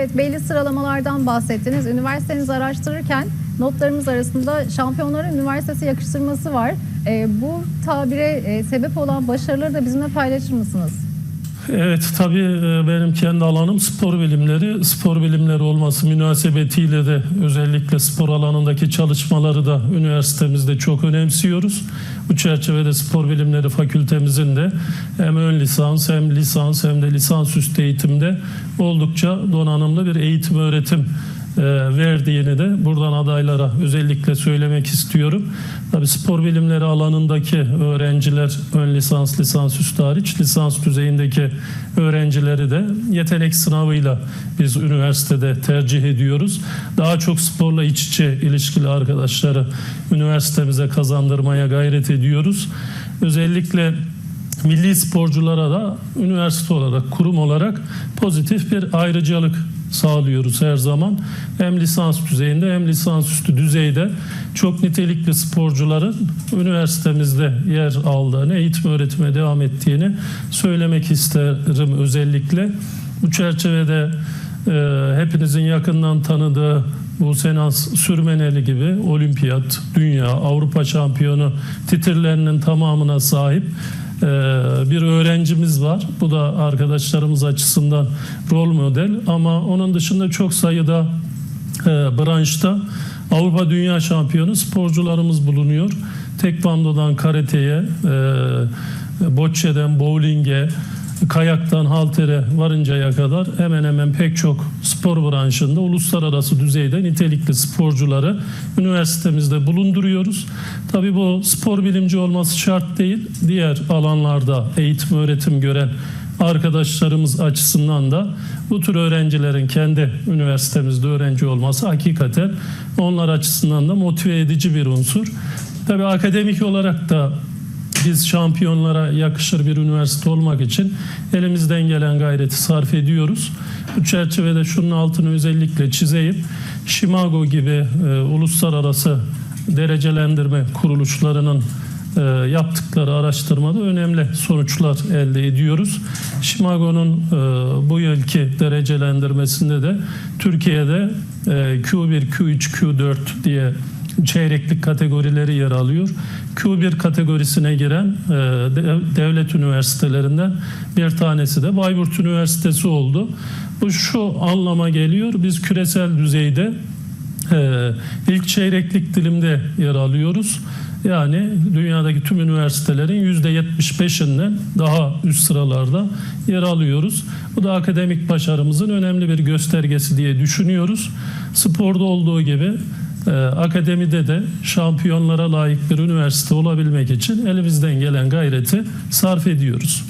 Evet belli sıralamalardan bahsettiniz. Üniversitenizi araştırırken notlarımız arasında şampiyonların üniversitesi yakıştırması var. Ee, bu tabire e, sebep olan başarıları da bizimle paylaşır mısınız? Evet tabii e, benim kendi alanım spor bilimleri. Spor bilimleri olması münasebetiyle de özellikle spor alanındaki çalışmaları da üniversitemizde çok önemsiyoruz. Bu çerçevede spor bilimleri fakültemizin de hem ön lisans hem lisans hem de lisansüstü eğitimde oldukça donanımlı bir eğitim öğretim verdiğini de buradan adaylara özellikle söylemek istiyorum. Tabii spor bilimleri alanındaki öğrenciler ön lisans, lisansüstü hariç lisans düzeyindeki öğrencileri de yetenek sınavıyla biz üniversitede tercih ediyoruz. Daha çok sporla iç içe ilişkili arkadaşları üniversitemize kazandırmaya gayret ediyoruz. Özellikle milli sporculara da üniversite olarak, kurum olarak pozitif bir ayrıcalık sağlıyoruz her zaman. Hem lisans düzeyinde hem lisansüstü düzeyde çok nitelikli sporcuların üniversitemizde yer aldığını, eğitim öğretime devam ettiğini söylemek isterim özellikle. Bu çerçevede e, hepinizin yakından tanıdığı bu Senas Sürmeneli gibi olimpiyat, dünya, Avrupa şampiyonu titirlerinin tamamına sahip e, bir öğrencimiz var. Bu da arkadaşlarımız açısından rol model ama onun dışında çok sayıda e, branşta Avrupa Dünya Şampiyonu sporcularımız bulunuyor. Tekvando'dan karateye, e, bocce'den bowling'e, kayaktan haltere varıncaya kadar hemen hemen pek çok spor branşında uluslararası düzeyde nitelikli sporcuları üniversitemizde bulunduruyoruz. Tabii bu spor bilimci olması şart değil. Diğer alanlarda eğitim öğretim gören arkadaşlarımız açısından da bu tür öğrencilerin kendi üniversitemizde öğrenci olması hakikaten onlar açısından da motive edici bir unsur. Tabii akademik olarak da biz şampiyonlara yakışır bir üniversite olmak için elimizden gelen gayreti sarf ediyoruz. Bu çerçevede şunun altını özellikle çizeyim. Shimago gibi e, uluslararası derecelendirme kuruluşlarının e, yaptıkları araştırmada önemli sonuçlar elde ediyoruz. Shimago'nun e, bu yılki derecelendirmesinde de Türkiye'de e, Q1, Q3, Q4 diye çeyreklik kategorileri yer alıyor. Q1 kategorisine giren e, de- devlet üniversitelerinden bir tanesi de Bayburt Üniversitesi oldu. Bu şu anlama geliyor. Biz küresel düzeyde e, ilk çeyreklik dilimde yer alıyoruz. Yani dünyadaki tüm üniversitelerin %75'inden daha üst sıralarda yer alıyoruz. Bu da akademik başarımızın önemli bir göstergesi diye düşünüyoruz. Sporda olduğu gibi e, akademide de şampiyonlara layık bir üniversite olabilmek için elimizden gelen gayreti sarf ediyoruz.